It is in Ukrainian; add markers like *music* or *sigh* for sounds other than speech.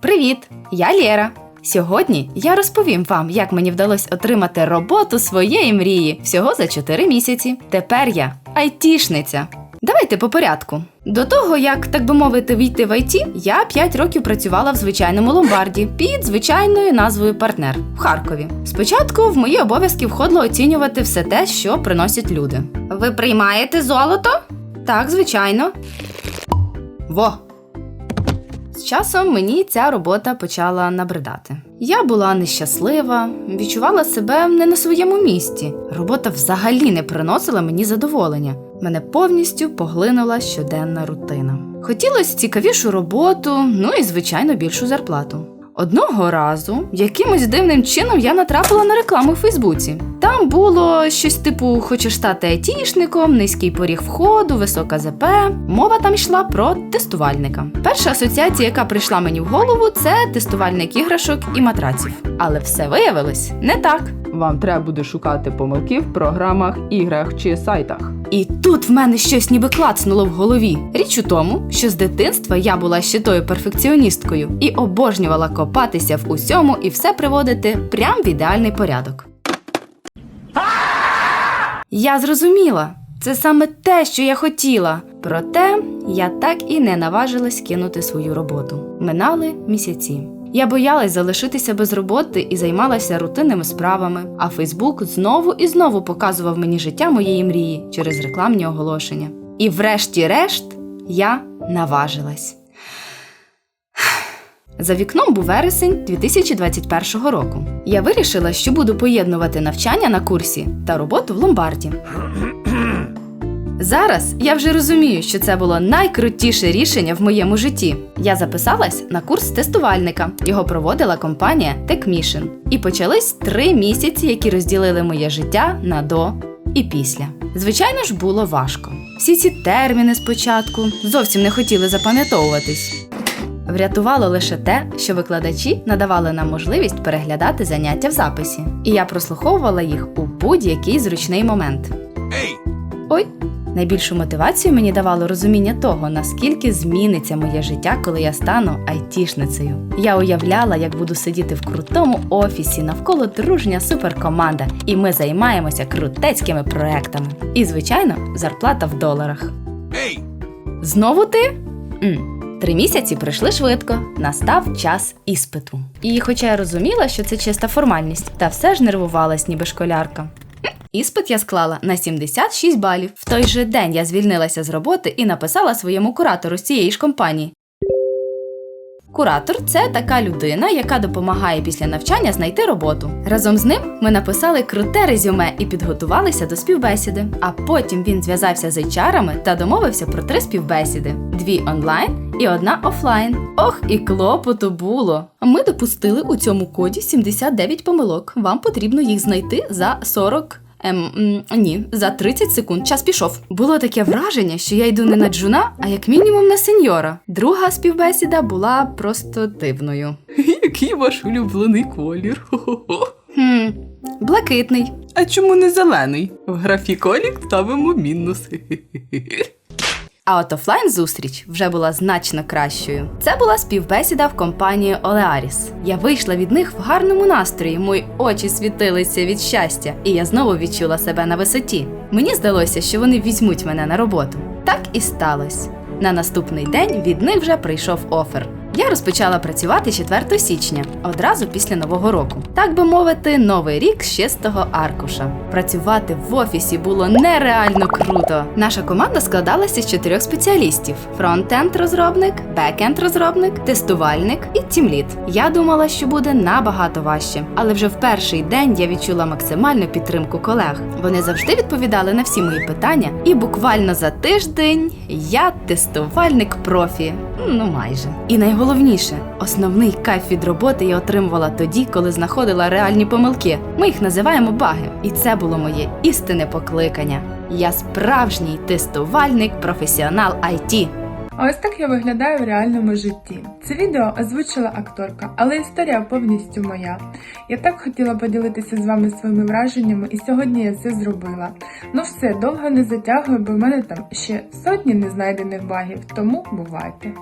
Привіт! Я Лєра. Сьогодні я розповім вам, як мені вдалося отримати роботу своєї мрії всього за 4 місяці. Тепер я айтішниця. Давайте по порядку. До того, як, так би мовити, війти в ІТ, я 5 років працювала в звичайному ломбарді під звичайною назвою партнер в Харкові. Спочатку в мої обов'язки входило оцінювати все те, що приносять люди. Ви приймаєте золото? Так, звичайно. Во, з часом мені ця робота почала набридати. Я була нещаслива, відчувала себе не на своєму місці. Робота взагалі не приносила мені задоволення. Мене повністю поглинула щоденна рутина. Хотілося цікавішу роботу, ну і звичайно більшу зарплату. Одного разу якимось дивним чином я натрапила на рекламу в Фейсбуці. Там було щось типу: хочеш стати айтішником, низький поріг входу, висока ЗП. Мова там йшла про тестувальника. Перша асоціація, яка прийшла мені в голову, це тестувальник іграшок і матраців. Але все виявилось не так. Вам треба буде шукати помилки в програмах, іграх чи сайтах. І тут в мене щось ніби клацнуло в голові. Річ у тому, що з дитинства я була ще тою перфекціоністкою і обожнювала копатися в усьому і все приводити прям в ідеальний порядок. Я зрозуміла, це саме те, що я хотіла. Проте я так і не наважилась кинути свою роботу. Минали місяці. Я боялась залишитися без роботи і займалася рутинними справами. А Фейсбук знову і знову показував мені життя моєї мрії через рекламні оголошення. І врешті-решт я наважилась. За вікном був вересень 2021 року. Я вирішила, що буду поєднувати навчання на курсі та роботу в ломбарді. Зараз я вже розумію, що це було найкрутіше рішення в моєму житті. Я записалась на курс тестувальника. Його проводила компанія TechMission. І почались три місяці, які розділили моє життя на до і після. Звичайно ж, було важко. Всі ці терміни спочатку зовсім не хотіли запам'ятовуватись. Врятувало лише те, що викладачі надавали нам можливість переглядати заняття в записі, і я прослуховувала їх у будь-який зручний момент. Ой, найбільшу мотивацію мені давало розуміння того, наскільки зміниться моє життя, коли я стану айтішницею. Я уявляла, як буду сидіти в крутому офісі, навколо дружня суперкоманда, і ми займаємося крутецькими проектами. І, звичайно, зарплата в доларах. Знову ти? м Три місяці пройшли швидко, настав час іспиту. І хоча я розуміла, що це чиста формальність, та все ж нервувалась, ніби школярка. Іспит я склала на 76 балів. В той же день я звільнилася з роботи і написала своєму куратору з цієї ж компанії. Куратор це така людина, яка допомагає після навчання знайти роботу. Разом з ним ми написали круте резюме і підготувалися до співбесіди. А потім він зв'язався з HR-ами та домовився про три співбесіди: дві онлайн і одна офлайн. Ох, і клопоту було. Ми допустили у цьому коді 79 помилок. Вам потрібно їх знайти за 40 Ем, ні, за 30 секунд час пішов. Було таке враження, що я йду не на джуна, а як мінімум на сеньора. Друга співбесіда була просто дивною. *laughs* Який ваш улюблений колір? Хм, блакитний. А чому не зелений? В графі колік ставимо мінус. *laughs* А от офлайн зустріч вже була значно кращою. Це була співбесіда в компанії Олеаріс. Я вийшла від них в гарному настрої, мої очі світилися від щастя, і я знову відчула себе на висоті. Мені здалося, що вони візьмуть мене на роботу. Так і сталося. На наступний день від них вже прийшов офер. Я розпочала працювати 4 січня, одразу після нового року. Так би мовити, новий рік з чистого аркуша. Працювати в офісі було нереально круто. Наша команда складалася з чотирьох спеціалістів: фронт-енд розробник, бек-енд розробник, тестувальник і тімлід. Я думала, що буде набагато важче, але вже в перший день я відчула максимальну підтримку колег. Вони завжди відповідали на всі мої питання, і буквально за тиждень я тестувальник профі. Ну майже. І найголовніше, основний кайф від роботи я отримувала тоді, коли знаходила реальні помилки. Ми їх називаємо баги. І це було моє істинне покликання. Я справжній тестувальник, професіонал IT. А ось так я виглядаю в реальному житті. Це відео озвучила акторка, але історія повністю моя. Я так хотіла поділитися з вами своїми враженнями, і сьогодні я це зробила. Ну все, довго не затягую, бо в мене там ще сотні незнайдених багів, тому бувайте.